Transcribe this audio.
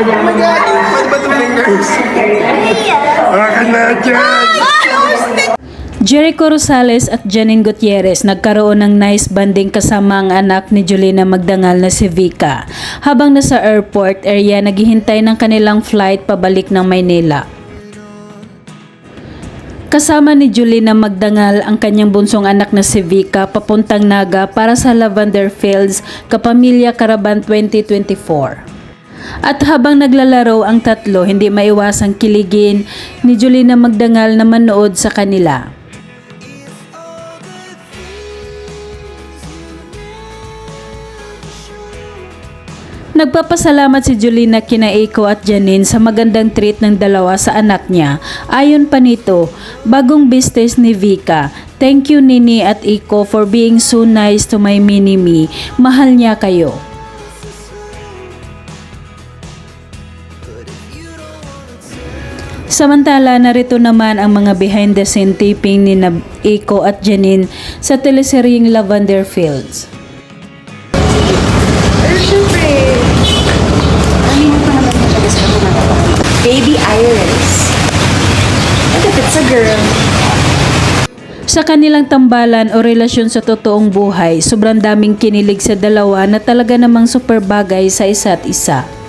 Oh my! Jericho Rosales at Janine Gutierrez nagkaroon ng nice banding kasama ang anak ni Julina Magdangal na si Vika. Habang nasa airport area naghihintay ng kanilang flight pabalik ng Maynila. Kasama ni Julina Magdangal ang kanyang bunsong anak na si Vika papuntang Naga para sa Lavender Fields Kapamilya Caravan 2024. At habang naglalaro ang tatlo, hindi maiwasang kiligin ni Julina Magdangal na manood sa kanila. Nagpapasalamat si Julina kina Eiko at Janine sa magandang treat ng dalawa sa anak niya. Ayon pa nito, bagong business ni Vika. Thank you Nini at Eiko for being so nice to my mini-me. Mahal niya kayo. Samantala, narito naman ang mga behind the scene taping ni Eiko at Janine sa teleseryeng Lavender Fields. Naman Baby Iris. What if it's a girl? Sa kanilang tambalan o relasyon sa totoong buhay, sobrang daming kinilig sa dalawa na talaga namang super bagay sa isa't isa.